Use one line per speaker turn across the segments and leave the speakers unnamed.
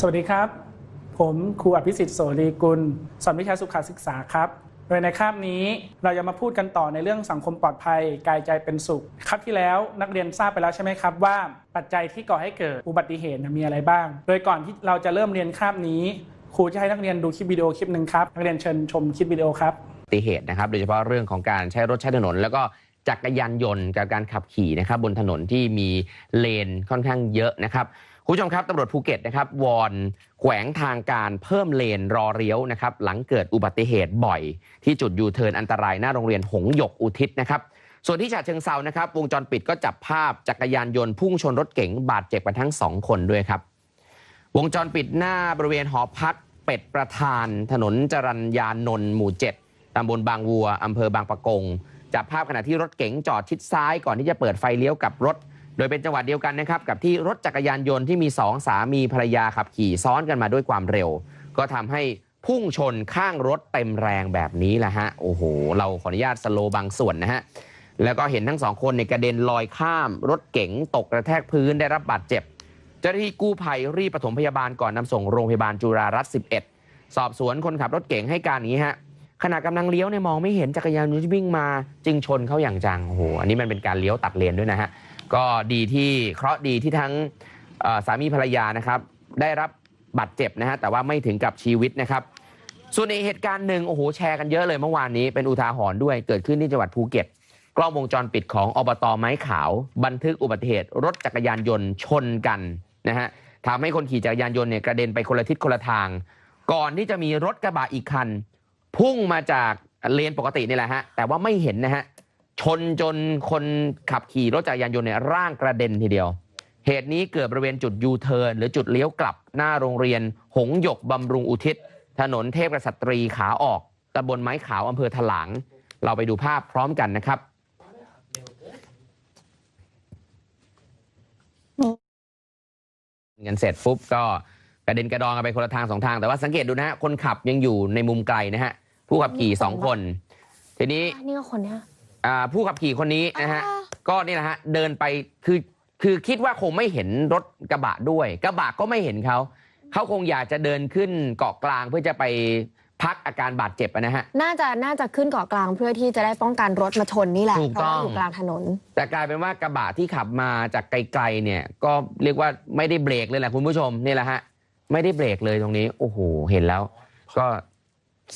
สวัสดีครับ ผมครูอภิสิทธิ์โสรีกุลสอนวิชาสุขศึกษาครับ โดยในคาบนี้เราจะมาพูดกันต่อในเรื่องสังคมปลอดภัย กายใจเป็นสุขคาบที่แล้วนักเรียนทราบไปแล้วใช่ไหมครับว่าปัจจัยที่ก่อให้เกิดอุบัติเหตุมีอะไรบ้าง โดยก่อนที่เราจะเริ่มเรียนคาบนี้ ครูจะให้นักเรียนดูคลิปวิดีโอคลิปหนึ่งครับนักเรียนเชิญชมคลิปวิดีโอครับ
อุบัติเหตุนะครับโดยเฉพาะเรื่องของการใช้รถใช้ถนน แล้วก็จักรยานยนต์กับการขับขี่นะครับบนถนนที่มีเลนค่อนข้างเยอะนะครับ คุณผู้ชมครับตำรวจภูเก็ตนะครับวอนแขวงทางการเพิ่มเลนรอเลี้ยวนะครับหลังเกิดอุบัติเหตุบ่อย ที่จุดยูเทิร์นอันตรายหน้าโรงเรียนหงหยกอุทิศนะครับส่วนที่ฉะเชิงเซานะครับวงจรปิดก็จับภาพจักรยานยนต์พุ่งชนรถเก๋งบาดเจ็บกันทั้งสองคนด้วยครับ วงจรปิดหน้าบริเวณหอพักเป็ดประธาน ถนนจรัญญานนท์หมู่ 7ตำบลบางวัวอำเภอบางปะกงจับภาพขณะที่รถเก๋งจอดชิดซ้ายก่อนที่จะเปิดไฟเลี้ยวกับรถ โดยเป็นจังหวะเดียวกันนะครับกับที่รถจักรยานยนต์ที่มีสองสามีภรรยาขับขี่ซ้อนกันมาด้วยความเร็ว ก็ทำให้พุ่งชนข้างรถเต็มแรงแบบนี้แหละฮะโอ้โห เราขออนุญาตสโลบางส่วนนะฮะแล้วก็เห็นทั้งสองคนในยกระเด็นลอยข้าม รถเก๋งตกกระแทกพื้นได้รับบาดเจ็บ เจ้าหน้าที่กู้ภัยรีบปฐมพยาบาลก่อนนำส่งโรงพยาบาลจุฬารัตน์11 สอบสวนคนขับรถเก๋งให้การนี้ฮะขณะกำลังเลี้ยวเนี่ยมองไม่เห็นจักรยานยนต์ที่วิ่งมา จึงชนเขาอย่างจังโอ้โหอันนี้มันเป็นการเลี้ยวตัดเลนด้วยนะฮะ ก็ดีที่เคราะห์ดีที่ทั้งสามีภรรยานะครับ ได้รับบาดเจ็บนะฮะแต่ว่าไม่ถึงกับชีวิตนะครับ ส่วนในเหตุการณ์หนึ่งโอ้โหแชร์กันเยอะเลยเมื่อวานนี้เป็นอุทาหรณ์ด้วยเกิดขึ้นที่จังหวัดภูเก็ต กล้องวงจรปิดของอบตไม้ขาว บันทึกอุบัติเหตุ รถจักรยานยนต์ชนกันนะฮะทำให้คนขี่จักรยานยนต์เนี่ยกระเด็นไปคนละทิศคนละทาง ก่อนที่จะมีรถกระบะอีกคัน พุ่งมาจากเลนปกตินี่แหละฮะแต่ว่าไม่เห็นนะฮะ ชนจนคนขับขี่รถจักรยานยนต์เนี่ยร่างกระเด็นทีเดียว เหตุนี้เกิดบริเวณจุดยูเทิร์นหรือจุดเลี้ยวกลับหน้าโรงเรียน หงหยกบำรุงอุทิศ ถนนเทพกษัตรีขาออกตำบลไม้ขาวอำเภอถลาง เราไปดูภาพพร้อมกันนะครับเงินเสร็จปุ๊บก็กระเด็นกระดอนกันไปคนละทางสองทาง แต่ว่าสังเกตดูนะฮะคนขับยังอยู่ในมุมไกลนะฮะผู้ขับขี่สองคน ทีนี้
นี่ก็คนเนี้ย
อ่าผู้ขับขี่คนนี้นะฮะ
อ่า
ก็นี่นะฮะเดินไปคือคือคิดว่าคงไม่เห็นรถกระบะด้วย กระบะก็ไม่เห็นเขาเขาคงอยากจะเดินขึ้นเกาะกลางเพื่อจะไปพักอาการบาดเจ็บอะนะฮะ
น่าจะน่าจะขึ้นเกาะกลางเพื่อที่จะได้ป้องกันรถมาชนนี่แหละ
ถูก
เพราะว่า
ต้อง
อยู่กลางถนน
แต่กลายเป็นว่ากระบะที่ขับมาจากไกลๆเนี่ย ก็เรียกว่าไม่ได้เบรกเลยแหละคุณผู้ชมนี่แหละฮะ ไม่ได้เบรกเลยตรงนี้ โอ้โห เห็นแล้ว ก็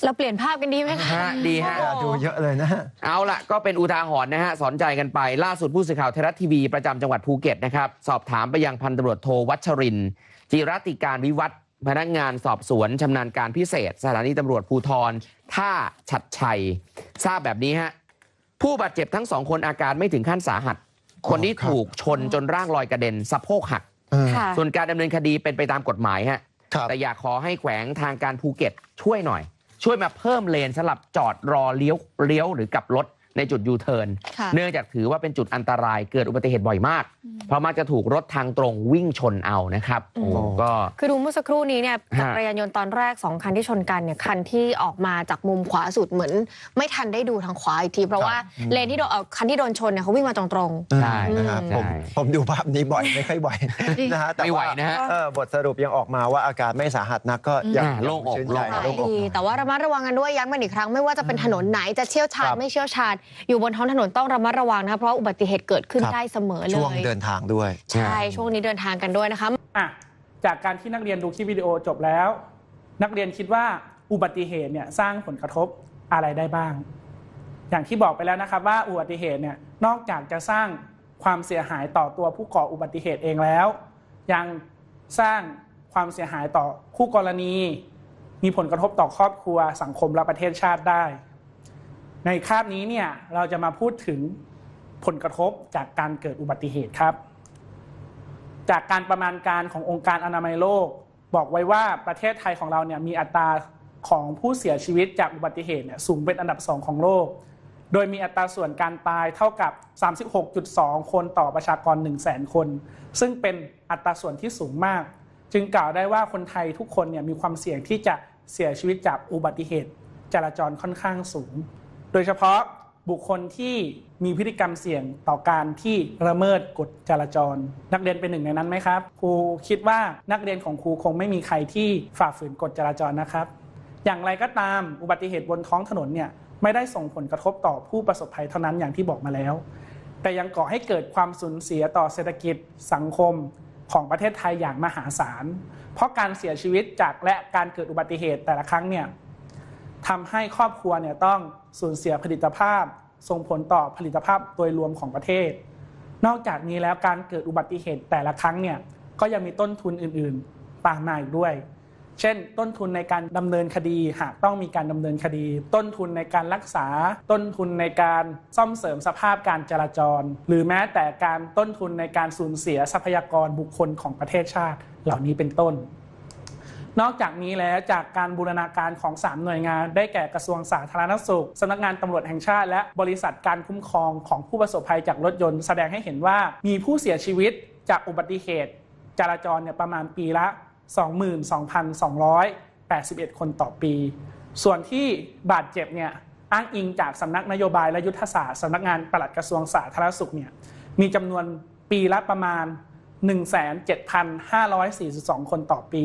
เราเปลี่ยนภาพกันดีไหมคะ
ฮะดีฮะ
โอ้
ดูเยอะเลยนะฮะ
เอาละก็เป็นอุทาหรณ์นะฮะ สอนใจกันไป ล่าสุดผู้สื่อข่าวไทยรัฐทีวีประจำจังหวัดภูเก็ตนะครับ สอบถามไปยังพันตำรวจโทวัชรินทร์จิรติการวิวัฒน์พนักงานสอบสวนชำนาญการพิเศษ สถานีตำรวจภูธรท่าฉัดชัย ทราบแบบนี้ฮะ ผู้บาดเจ็บทั้งสองคนอาการไม่ถึงขั้นสาหัส คนที่
ครับ
ถูกชนจนร่างลอยกระเด็นสะโพกหัก
เออ
ค่ะ
ส่วนการดำเนินคดีเป็นไปตามกฎหมายฮะ
ครับ
แต่อยากขอให้แขวงทางการภูเก็ตช่วยหน่อย ช่วยมาเพิ่มเลนสำหรับจอดรอเลี้ยวเลี้ยวหรือกลับรถ ในจุดยูเทิร์น
ค่ะ
เนื่องจากถือว่าเป็นจุดอันตรายเกิดอุบัติเหตุบ่อยมาก เพราะมักจะถูกรถทางตรงวิ่งชนเอานะครับ
อืม
โอ้ก็
คือดูเมื่อสักครู่นี้เนี่ย
ฮะ
จักรยานยนต์ตอนแรกสองคันที่ชนกันเนี่ยคันที่ออกมาจากมุมขวาสุดเหมือน ไม่ทันได้ดูทางขวาอีกที เพราะว่าเลนที่โดนเอาคันที่โดนชนเนี่ยเขาวิ่งมาตรง
ใช่
นะครับ
ใช่
ผมผมดูภาพนี้บ่อยไม่ค่อยบ่อยนะฮะแต่
ไม่ไหวนะฮะ
เออบทสรุปยังออกมาว่าอาการไม่สาหัสนักก็ยัง
อ่าโล่งอก
ชื่นใจ
โล่งอก
ๆ
โล่งอก
ดีแต่ว่าระมัดระวังกันด้วยย้ำกันอีกครั้งไม่ว่าจะเป็นถนนไหนจะเชี่ยวชาญ
ครับ
ไม่เชี่ยวชาญอยู่บนท้องถนนต้องระมัดระวังนะคะเพราะอุบัติเหตุเกิดขึ้น
ครับ
ได้เสมอเล
ช่วง
ย
เดินทางด้วย
ใช่ช่วงนี้เดินทางกันด้วยนะคะ
อะจากการที่นักเรียนดูคลิปวิดีโอจบแล้ว นักเรียนคิดว่าอุบัติเหตุเนี่ยสร้างผลกระทบอะไรได้บ้าง อย่างที่บอกไปแล้วนะครับว่าอุบัติเหตุเนี่ยนอกจากจะสร้างความเสียหายต่อตัวผู้ก่ออุบัติเหตุเองแล้ว ยังสร้างความเสียหายต่อคู่กรณี มีผลกระทบต่อครอบครัวสังคมและประเทศชาติได้ ในคาบนี้เนี่ยเราจะมาพูดถึงผลกระทบจากการเกิดอุบัติเหตุครับ จากการประมาณการขององค์การอนามัยโลก บอกไว้ว่าประเทศไทยของเราเนี่ยมีอัตราของผู้เสียชีวิตจากอุบัติเหตุเนี่ยสูงเป็นอันดับสองของโลก โดยมีอัตราส่วนการตายเท่ากับ 36.2 คนต่อประชากร 1 0 0 0 0 0 คน ซึ่งเป็นอัตราส่วนที่สูงมาก จึงกล่าวได้ว่าคนไทยทุกคนเนี่ยมีความเสี่ยงที่จะเสียชีวิตจากอุบัติเหตุ จราจรค่อนข้างสูง โดยเฉพาะบุคคลที่มีพฤติกรรมเสี่ยงต่อการที่ละเมิดกฎจราจร นักเรียนเป็นหนึ่งในนั้นไหมครับ ครูคิดว่านักเรียนของครูคงไม่มีใครที่ฝ่าฝืนกฎจราจรนะครับ อย่างไรก็ตามอุบัติเหตุบนท้องถนนเนี่ยไม่ได้ส่งผลกระทบต่อผู้ประสบภัยเท่านั้นอย่างที่บอกมาแล้ว แต่ยังก่อให้เกิดความสูญเสียต่อเศรษฐกิจสังคมของประเทศไทยอย่างมหาศาล เพราะการเสียชีวิตจากและการเกิดอุบัติเหตุแต่ละครั้งเนี่ย ทำให้ครอบครัวเนี่ยต้องสูญเสียผลิตภาพ ส่งผลต่อผลิตภาพโดยรวมของประเทศ นอกจากนี้แล้วการเกิดอุบัติเหตุแต่ละครั้งเนี่ยก็ยังมีต้นทุนอื่นๆตามมาอีกด้วย เช่น ต้นทุนในการดำเนินคดีหากต้องมีการดำเนินคดี ต้นทุนในการรักษา ต้นทุนในการซ่อมเสริมสภาพการจราจร หรือแม้แต่การต้นทุนในการสูญเสียทรัพยากรบุคคลของประเทศชาติเหล่านี้เป็นต้น นอกจากนี้แล้วจากการบูรณาการของ 3 หน่วยงาน ได้แก่กระทรวงสาธารณสุขสำนักงานตำรวจแห่งชาติ และบริษัทการคุ้มครองของผู้ประสบภัยจากรถยนต์แสดงให้เห็นว่ามีผู้เสียชีวิตจากอุบัติเหตุ จราจรเนี่ยประมาณปีละ 22,281 คนต่อปี ส่วนที่บาดเจ็บเนี่ยอ้างอิงจากสำนักนโยบายและยุทธศาสตร์สำนักงานปลัดกระทรวงสาธารณสุขเนี่ยมีจำนวนปีละประมาณ 17,542 คนต่อปี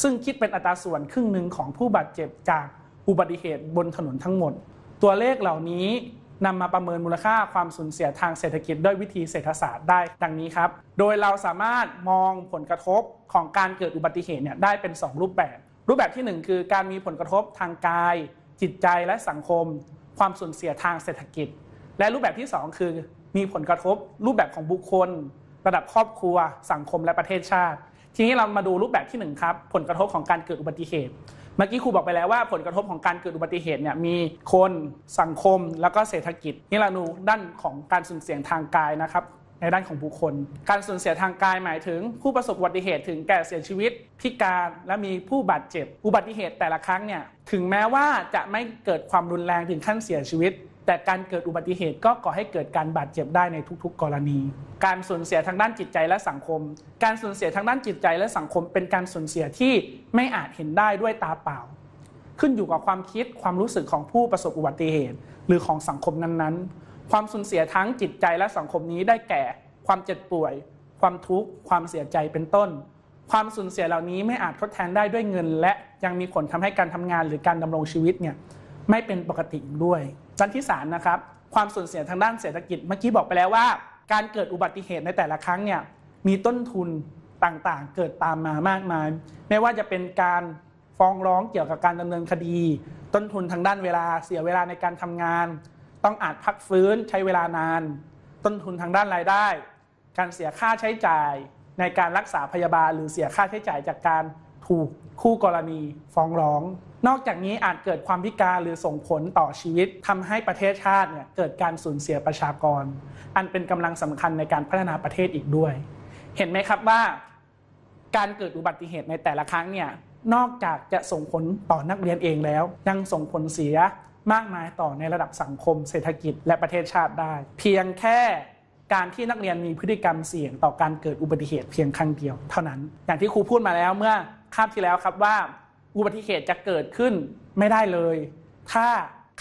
ซึ่งคิดเป็นอัตราส่วนครึ่งหนึ่งของผู้บาดเจ็บจากอุบัติเหตุบนถนนทั้งหมด ตัวเลขเหล่านี้นำมาประเมินมูลค่าความสูญเสียทางเศรษฐกิจด้วยวิธีเศรษฐศาสตร์ได้ดังนี้ครับ โดยเราสามารถมองผลกระทบของการเกิดอุบัติเหตุเนี่ยได้เป็น 2 รูปแบบ รูปแบบทีหนึ่1 คือการมีผลกระทบทางกาย จิตใจและสังคม ความสูญเสียทางเศรษฐกิจ และรูปแบบที่ 2 คือ มีผลกระทบรูปแบบของบุคคล ระดับครอบครัว สังคมและประเทศชาติ ทีนี้เรามาดูรูปแบบที่หนึ่งครับ ผลกระทบของการเกิดอุบัติเหตุ เมื่อกี้ครูบอกไปแล้วว่าผลกระทบของการเกิดอุบัติเหตุเนี่ยมีคนสังคมแล้วก็เศรษฐกิจ นี่เราดูด้านของการสูญเสียทางกายนะครับในด้านของบุคคล การสูญเสียทางกายหมายถึง ผู้ประสบอุบัติเหตุถึงแก่เสียชีวิต พิการและมีผู้บาดเจ็บ อุบัติเหตุแต่ละครั้งเนี่ยถึงแม้ว่าจะไม่เกิดความรุนแรงถึงขั้นเสียชีวิต แต่การเกิดอุบัติเหตุก็ก่อให้เกิดการบาดเจ็บได้ในทุกๆ กรณี การสูญเสียทางด้านจิตใจและสังคม การสูญเสียทางด้านจิตใจและสังคม เป็นการสูญเสียที่ไม่อาจเห็นได้ด้วยตาเปล่า ขึ้นอยู่กับความคิดความรู้สึกของผู้ประสบอุบัติเหตุ หรือของสังคมนั้นๆ ความสูญเสียทั้งจิตใจและสังคมนี้ได้แก่ ความเจ็บป่วย ความทุกข์ ความเสียใจเป็นต้น ความสูญเสียเหล่านี้ไม่อาจทดแทนได้ด้วยเงิน และยังมีผลทำให้การทำงานหรือการดำรงชีวิตเนี่ยไม่เป็นปกติอีกด้วย ด้านที่สามนะครับความสูญเสียทางด้านเศรษฐกิจเมื่อกี้บอกไปแล้วว่า การเกิดอุบัติเหตุในแต่ละครั้งเนี่ยมีต้นทุนต่างๆ เกิดตามมามากมาย ไม่ว่าจะเป็นการฟ้องร้องเกี่ยวกับการดำเนินคดี ต้นทุนทางด้านเวลาเสียเวลาในการทำงาน ต้องอาจพักฟื้นใช้เวลานาน ต้นทุนทางด้านรายได้ การเสียค่าใช้จ่ายในการรักษาพยาบาล หรือเสียค่าใช้จ่ายจากการถูกคู่กรณีฟ้องร้อง นอกจากนี้อาจเกิดความพิการหรือส่งผลต่อชีวิตทำให้ประเทศชาติเนี่ยเกิดการสูญเสียประชากร อันเป็นกำลังสำคัญในการพัฒนาประเทศอีกด้วย เห็นไหมครับว่า การเกิดอุบัติเหตุในแต่ละครั้งเนี่ยนอกจากจะส่งผลต่อนักเรียนเองแล้ว ยังส่งผลเสียมากมายต่อในระดับสังคม เศรษฐกิจและประเทศชาติได้ เพียงแค่การที่นักเรียนมีพฤติกรรมเสี่ยงต่อการเกิดอุบัติเหตุเพียงครั้งเดียว เท่านั้น อย่างที่ครูพูดมาแล้วเมื่อคาบที่แล้วครับว่า อุบัติเหตุจะเกิดขึ้นไม่ได้เลย ถ้า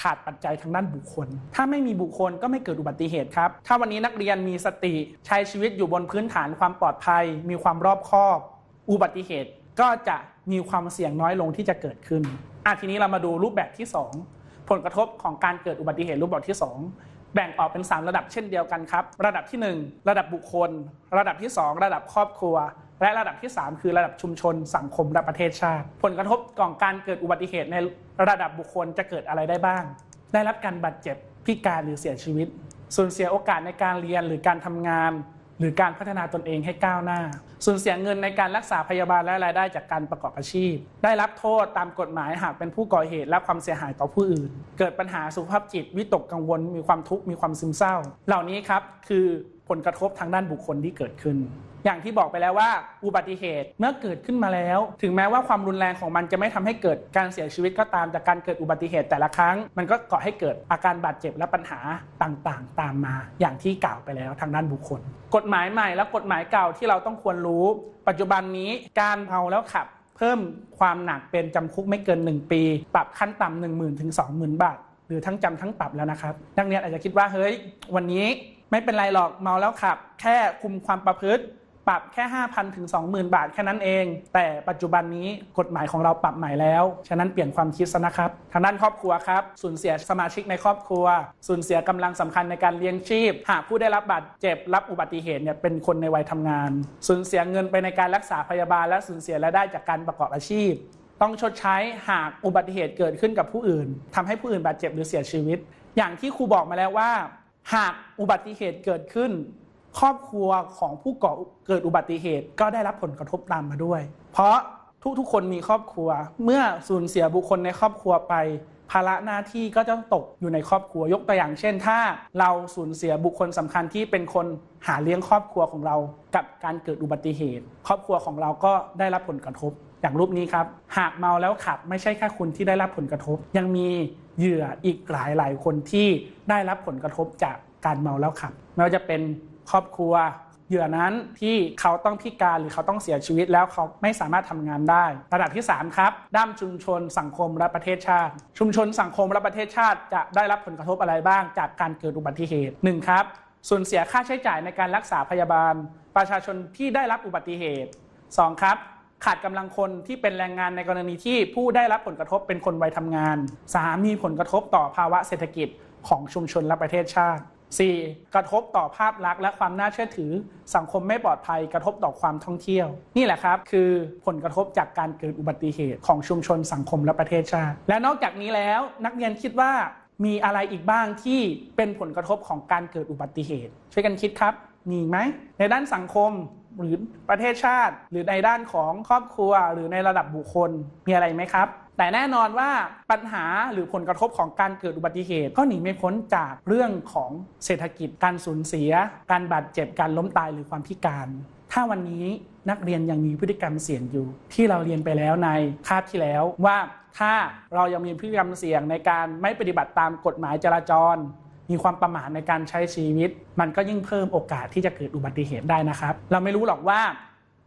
ขาดปัจจัยทางด้านบุคคล ถ้าไม่มีบุคคลก็ไม่เกิดอุบัติเหตุครับ ถ้าวันนี้นักเรียนมีสติ ใช้ชีวิตอยู่บนพื้นฐานความปลอดภัย มีความรอบคอบ อุบัติเหตุก็จะมีความเสี่ยงน้อยลงที่จะเกิดขึ้นอะทีนี้เรามาดูรูปแบบที่ 2 ผลกระทบของการเกิดอุบัติเหตุรูปแบบที่ 2 แบ่งออกเป็น 3 ระดับเช่นเดียวกันครับ ระดับทีหนึ่1 ระดับบุคคล ระดับที่ 2 ระดับครอบครัว และระดับที่ 3 คือระดับชุมชน สังคมและประเทศชาติ ผลกระทบของการเกิดอุบัติเหตุในระดับบุคคลจะเกิดอะไรได้บ้าง ได้รับการบาดเจ็บพิการหรือเสียชีวิต สูญเสียโอกาสในการเรียนหรือการทำงาน หรือการพัฒนาตนเองให้ก้าวหน้า สูญเสียเงินในการรักษาพยาบาลและรายได้จากการประกอบอาชีพ ได้รับโทษตามกฎหมายหากเป็นผู้ก่อเหตุและความเสียหายต่อผู้อื่น เกิดปัญหาสุขภาพจิตวิตกกังวล มีความทุกข์มีความซึมเศร้า เหล่านี้ครับคือ ผลกระทบทางด้านบุคคลที่เกิดขึ้น อย่างที่บอกไปแล้วว่า อุบัติเหตุเมื่อเกิดขึ้นมาแล้ว ถึงแม้ว่าความรุนแรงของมันจะไม่ทำให้เกิดการเสียชีวิตก็ตามจากการเกิดอุบัติเหตุแต่ละครั้ง มันก็ก่อให้เกิดอาการบาดเจ็บและปัญหาต่างๆ ตามมา อย่างที่กล่าวไปแล้วทางด้านบุคคล กฎหมายใหม่และกฎหมายเก่าที่เราต้องควรรู้ ปัจจุบันนี้การเมาแล้วขับ เพิ่มความหนักเป็นจำคุกไม่เกิน 1 ปี ปรับขั้นต่ำ1 0,000ถึง20,000 บาท หรือทั้งจำทั้งปรับแล้วนะครับ นักเรียนอาจจะคิดว่าเฮ้ยวันนี้ ไม่เป็นไรหรอกเมาแล้วขับ แค่คุมความประพฤติ ปรับแค่ 5,000ถึง20,000 บาทแค่นั้นเอง แต่ปัจจุบันนี้กฎหมายของเราปรับใหม่แล้ว ฉะนั้นเปลี่ยนความคิดซะนะครับ ทางด้านครอบครัวครับสูญเสียสมาชิกในครอบครัวสูญเสียกำลังสำคัญในการเลี้ยงชีพ หากผู้ได้รับบาดเจ็บรับอุบัติเหตุเนี่ยเป็นคนในวัยทำงานสูญเสียเงินไปในการรักษาพยาบาล และสูญเสียรายได้จากการประกอบอาชีพต้องชดใช้หากอุบัติเหตุเกิดขึ้นกับผู้อื่นทำให้ผู้อื่นบาดเจ็บหรือเสียชีวิต อย่างที่ครูบอกมาแล้วว่า หากอุบัติเหตุเกิดขึ้น ครอบครัวของผู้ก่อเกิดอุบัติเหตุก็ได้รับผลกระทบตามมาด้วย เพราะทุกๆคนมีครอบครัว เมื่อสูญเสียบุคคลในครอบครัวไป ภาระหน้าที่ก็จะต้องตกอยู่ในครอบครัวยกตัวอย่างเช่น ถ้าเราสูญเสียบุคคลสำคัญที่เป็นคนหาเลี้ยงครอบครัวของเรา กับการเกิดอุบัติเหตุ ครอบครัวของเราก็ได้รับผลกระทบอย่างรูปนี้ครับ หากเมาแล้วขับไม่ใช่แค่คุณที่ได้รับผลกระทบ ยังมี เหยื่ออีกหลายหลายคนที่ได้รับผลกระทบจากการเมาแล้วขับไม่ว่าจะเป็นครอบครัวเหยื่อนั้นที่เขาต้องพิการหรือเขาต้องเสียชีวิตแล้วเขาไม่สามารถทำงานได้ ระดับที่ 3 ครับ ด้ามชุมชนสังคมและประเทศชาติ ชุมชนสังคมและประเทศชาติ จะได้รับผลกระทบอะไรบ้าง จากการเกิดอุบัติเหตุ 1. ครับสูญเสียค่าใช้จ่ายในการรักษาพยาบาล ประชาชนที่ได้รับอุบัติเหตุ 2. ครับ ขาดกำลังคนที่เป็นแรงงานในกรณีที่ผู้ได้รับผลกระทบเป็นคนวัยทำงาน 3. มีผลกระทบต่อภาวะเศรษฐกิจของชุมชนและประเทศชาติ 4. กระทบต่อภาพลักษณ์และความน่าเชื่อถือ สังคมไม่ปลอดภัยกระทบต่อความท่องเที่ยว นี่แหละครับ คือผลกระทบจากการเกิดอุบัติเหตุของชุมชนสังคมและประเทศชาติ และนอกจากนี้แล้วนักเรียนคิดว่ามีอะไรอีกบ้างที่เป็นผลกระทบของการเกิดอุบัติเหตุ ช่วยกันคิดครับมีไหมในด้านสังคม หรือประเทศชาติ หรือในด้านของครอบครัว หรือในระดับบุคคลมีอะไรไหมครับ แต่แน่นอนว่าปัญหาหรือผลกระทบของการเกิดอุบัติเหตุ ก็หนีไม่พ้นจากเรื่องของเศรษฐกิจการสูญเสีย การบาดเจ็บการล้มตายหรือความพิการถ้าวันนี้นักเรียนยังมีพฤติกรรมเสี่ยงอยู่ ที่เราเรียนไปแล้วในคาบที่แล้วว่าถ้าเรายังมีพฤติกรรมเสี่ยงในการไม่ปฏิบัติตามกฎหมายจราจร มีความประมาทในการใช้ชีวิต มันก็ยิ่งเพิ่มโอกาสที่จะเกิดอุบัติเหตุได้นะครับ เราไม่รู้หรอกว่า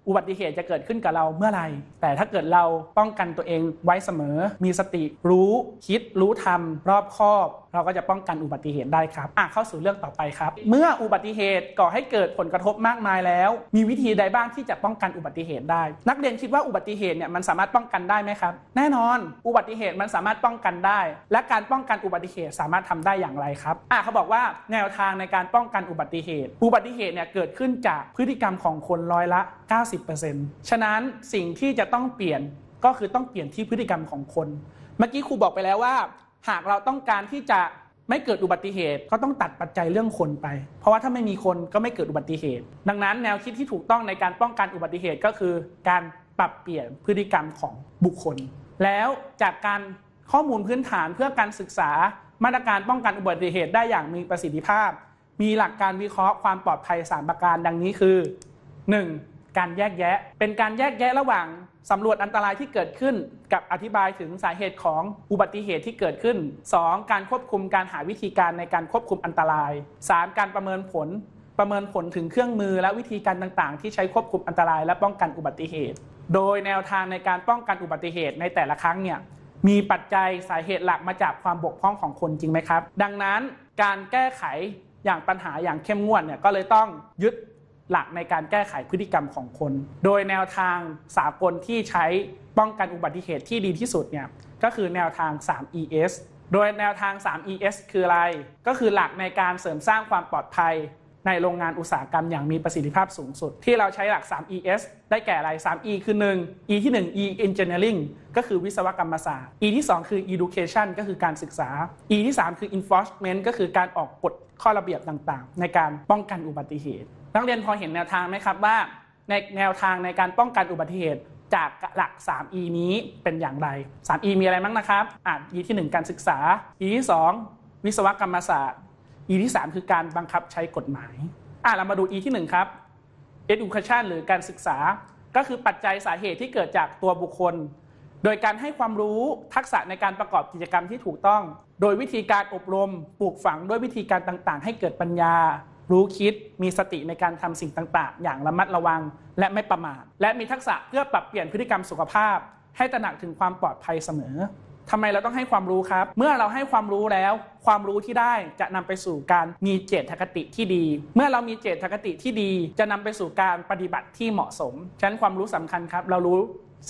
อุบัติเหตุจะเกิดขึ้นกับเราเมื่อไหร่ แต่ถ้าเกิดเราป้องกันตัวเองไว้เสมอ มีสติรู้คิดรู้ทำรอบคอบ เราก็จะป้องกันอุบัติเหตุได้ครับอะเข้าสู่เรื่องต่อไปครับ เมื่ออุบัติเหตุก่อให้เกิดผลกระทบมากมายแล้ว มีวิธีใดบ้างที่จะป้องกันอุบัติเหตุได้ นักเรียนคิดว่าอุบัติเหตุเนี่ยมันสามารถป้องกันได้ไหมครับ แน่นอน อุบัติเหตุมันสามารถป้องกันได้ และการป้องกันอุบัติเหตุสามารถทำได้อย่างไรครับอะเขาบอกว่าแนวทางในการป้องกันอุบัติเหตุ อุบัติเหตุเนี่ยเกิดขึ้นจากพฤติกรรมของคนร้อยละ 90%ฉะนั้นสิ่งที่จะต้องเปลี่ยนก็คือต้องเปลี่ยนที่พฤติกรรมของคน เมื่อกี้ครูบอกไปแล้วว่า หากเราต้องการที่จะไม่เกิดอุบัติเหตุก็ต้องตัดปัจจัยเรื่องคนไป เพราะว่าถ้าไม่มีคนก็ไม่เกิดอุบัติเหตุ ดังนั้นแนวคิดที่ถูกต้องในการป้องกันอุบัติเหตุก็คือ การปรับเปลี่ยนพฤติกรรมของบุคคล แล้วจากการข้อมูลพื้นฐานเพื่อการศึกษามาตรการป้องกันอุบัติเหตุได้อย่างมีประสิทธิภาพ มีหลักการวิเคราะห์ความปลอดภัยสามประการดังนี้คือ 1. การแยกแยะ เป็นการแยกแยะระหว่างสำรวจอันตรายที่เกิดขึ้น กับอธิบายถึงสาเหตุของอุบัติเหตุที่เกิดขึ้น 2. การควบคุมการหาวิธีการในการควบคุมอันตราย 3. การประเมินผล ประเมินผลถึงเครื่องมือและวิธีการต่างๆ ที่ใช้ควบคุมอันตรายและป้องกันอุบัติเหตุ โดยแนวทางในการป้องกันอุบัติเหตุในแต่ละครั้งเนี่ยมีปัจจัยสาเหตุหลักมาจากความบกพร่องของคนจริงไหมครับ ดังนั้นการแก้ไขอย่างปัญหาอย่างเข้มงวดเนี่ยก็เลยต้องยึด หลักในการแก้ไขพฤติกรรมของคน โดยแนวทางสากลที่ใช้ป้องกันอุบัติเหตุที่ดีที่สุดเนี่ยก็คือแนวทาง 3ES โดยแนวทาง 3ES คืออะไร ก็คือหลักในการเสริมสร้างความปลอดภัยในโรงงานอุตสาหกรรมอย่างมีประสิทธิภาพสูงสุด ที่เราใช้หลัก 3ES ได้แก่อะไร 3E คือ 1 E ที่ 1 E engineering ก็คือวิศวกรรมศาสตร์ E ที่ 2 คือ education ก็คือการศึกษา E ที่ 3 คือ enforcement ก็คือการออกกฎข้อระเบียบต่างๆ ในการป้องกันอุบัติเหตุ นักเรียนพอเห็นแนวทางไหมครับว่า ในแนวทางในการป้องกันอุบัติเหตุจากหลัก 3E นี้เป็นอย่างไร 3E มีอะไรบ้างนะครับอะ E ที่ 1 การศึกษา E ที่ 2 วิศวกรรมศาสตร์ E ที่ 3 คือการบังคับใช้กฎหมายอะเรามาดู E ที่ 1 ครับ education หรือการศึกษา ก็คือปัจจัยสาเหตุที่เกิดจากตัวบุคคล โดยการให้ความรู้ทักษะในการประกอบกิจกรรมที่ถูกต้อง โดยวิธีการอบรมปลูกฝังด้วยวิธีการต่างๆ ให้เกิดปัญญา รู้คิดมีสติในการทำสิ่งต่าง ๆ อย่างระมัดระวัง และไม่ประมาทและมีทักษะเพื่อปรับเปลี่ยนพฤติกรรมสุขภาพ ให้ตระหนักถึงความปลอดภัยเสมอทำไมเราต้องให้ความรู้ครับ เมื่อเราให้ความรู้แล้ว ความรู้ที่ได้จะนำไปสู่การมีเจตคติที่ดี เมื่อเรามีเจตคติที่ดี จะนำไปสู่การปฏิบัติที่เหมาะสม ฉะนั้นความรู้สำคัญครับ เรารู้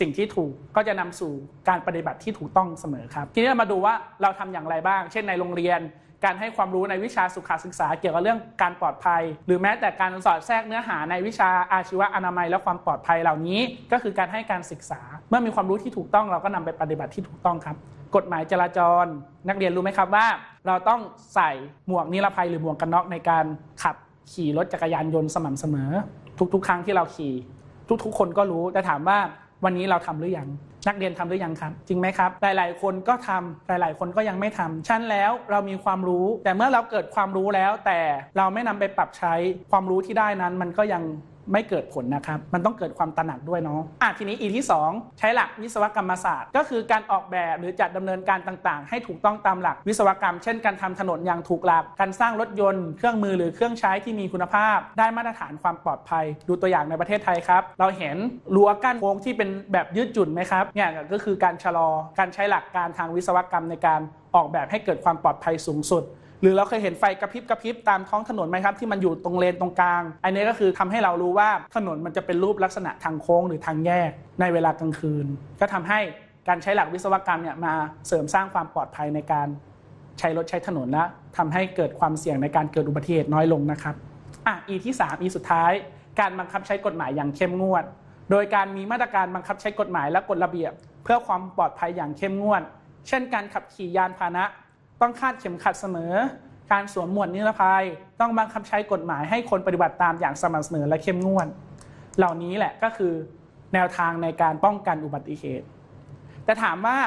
สิ่งที่ถูกก็จะนำสู่การปฏิบัติที่ถูกต้องเสมอครับ ทีนี้เรามาดูว่าเราทำอย่างไรบ้าง เช่นในโรงเรียน การให้ความรู้ในวิชาสุขศึกษาเกี่ยวกับเรื่องการปลอดภัย หรือแม้แต่การสอดแทรกเนื้อหาในวิชาอาชีวะอนามัยและความปลอดภัยเหล่านี้ ก็คือการให้การศึกษา เมื่อมีความรู้ที่ถูกต้องเราก็นำไปปฏิบัติที่ถูกต้องครับ กฎหมายจราจร นักเรียนรู้ไหมครับว่า เราต้องใส่หมวกนิรภัยหรือหมวกกันน็อกในการขับขี่รถจักรยานยนต์สม่ำเสมอ ทุกๆ ครั้งที่เราขี่ ทุกๆ คนก็รู้แต่ถามว่าวันนี้เราทำหรือยัง นักเรียนทำหรือยังครับ จริงไหมครับ หลาย ๆ คนก็ทำหลาย ๆ คนก็ยังไม่ทำชั้นแล้วเรามีความรู้ แต่เมื่อเราเกิดความรู้แล้ว แต่เราไม่นำไปปรับใช้ความรู้ที่ได้นั้นมันก็ยัง ไม่เกิดผลนะครับ มันต้องเกิดความตระหนักด้วยเนาะอะทีนี้อีที่ 2 ใช้หลักวิศวกรรมศาสตร์ ก็คือการออกแบบหรือจัดดำเนินการต่างๆ ให้ถูกต้องตามหลักวิศวกรรม เช่น การทำถนนอย่างถูกหลัก การสร้างรถยนต์ เครื่องมือหรือเครื่องใช้ที่มีคุณภาพ ได้มาตรฐานความปลอดภัย ดูตัวอย่างในประเทศไทยครับ เราเห็นรั้วกั้นโค้งที่เป็นแบบยืดหยุ่นไหมครับ เนี่ยก็คือการชะลอ การใช้หลักการทางวิศวกรรมในการออกแบบให้เกิดความปลอดภัยสูงสุด หรือเราเคยเห็นไฟกระพริบกระพริบตามท้องถนนไหมครับที่มันอยู่ตรงเลนตรงกลาง อันนี้ก็คือทำให้เรารู้ว่าถนนมันจะเป็นรูปลักษณะทางโค้งหรือทางแยกในเวลากลางคืน ก็ทำให้การใช้หลักวิศวกรรมเนี่ยมาเสริมสร้างความปลอดภัยในการใช้รถใช้ถนนและทำให้เกิดความเสี่ยงในการเกิดอุบัติเหตุน้อยลงนะครับอะ E ที่ 3 E สุดท้าย การบังคับใช้กฎหมายอย่างเข้มงวด โดยการมีมาตรการบังคับใช้กฎหมายและกฎระเบียบ เพื่อความปลอดภัยอย่างเข้มงวด เช่น การขับขี่ยานพาหนะ ต้องคาดเข็มขัดเสมอ การสวมหมวดนิรภัย ต้องบังคับใช้กฎหมายให้คนปฏิบัติตามอย่างสม่ำเสมอและเข้มงวด เหล่านี้แหละก็คือแนวทางในการป้องกันอุบัติเหตุ แต่ถามว่า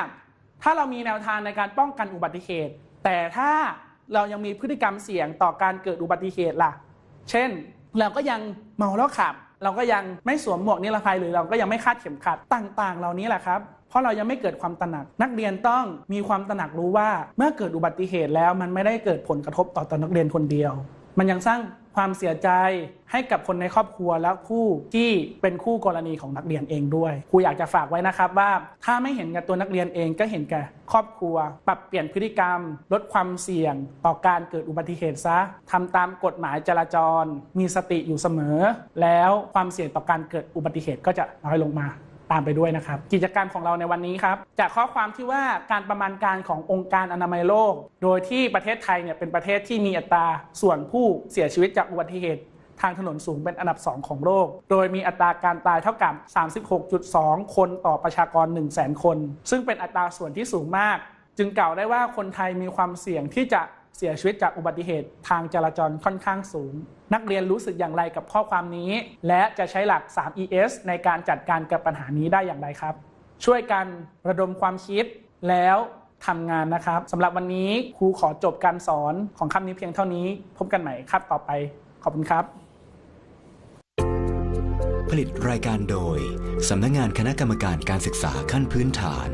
ถ้าเรามีแนวทางในการป้องกันอุบัติเหตุ แต่ถ้าเรายังมีพฤติกรรมเสี่ยงต่อการเกิดอุบัติเหตุล่ะ เช่น เราก็ยังเมาแล้วขับ เราก็ยังไม่สวมหมวกนิรภัยหรือเราก็ยังไม่คาดเข็มขัดต่าง ๆ เหล่านี้แหละครับ เพราะเรายังไม่เกิดความตระหนัก นักเรียนต้องมีความตระหนักรู้ว่า เมื่อเกิดอุบัติเหตุแล้วมันไม่ได้เกิดผลกระทบต่อตัวนักเรียนคนเดียว มันยังสร้างความเสียใจให้กับคนในครอบครัวและผู้ที่เป็นคู่กรณีของนักเรียนเองด้วยครูอยากจะฝากไว้นะครับว่า ถ้าไม่เห็นกับตัวนักเรียนเองก็เห็นแก่ครอบครัว ปรับเปลี่ยนพฤติกรรม ลดความเสี่ยง ต่อการเกิดอุบัติเหตุซะทำตามกฎหมายจราจร มีสติอยู่เสมอ แล้วความเสี่ยงต่อการเกิดอุบัติเหตุก็จะน้อยลงมา ตามไปด้วยนะครับ กิจกรรมของเราในวันนี้ครับ จากข้อความที่ว่าการประมาณการขององค์การอนามัยโลก โดยที่ประเทศไทยเนี่ยเป็นประเทศที่มีอัตราส่วนผู้เสียชีวิตจากอุบัติเหตุทางถนนสูงเป็นอันดับ 2 ของโลก โดยมีอัตราการตายเท่ากับ 36.2 คนต่อประชากร 1 0 0 0 0 0 คน ซึ่งเป็นอัตราส่วนที่สูงมาก จึงกล่าวได้ว่าคนไทยมีความเสี่ยงที่จะ เสียชีวิตจากอุบัติเหตุทางจราจรค่อนข้างสูง นักเรียนรู้สึกอย่างไรกับข้อความนี้ และจะใช้หลัก 3ES ในการจัดการกับปัญหานี้ได้อย่างไรครับ ช่วยกันระดมความคิดแล้วทำงานนะครับสำหรับวันนี้ครูขอจบการสอนของคำนี้เพียงเท่านี้ พบกันใหม่ครับต่อไป ขอบคุณครับ
ผลิตรายการโดยสำนักงานคณะกรรมการการศึกษาขั้นพื้นฐาน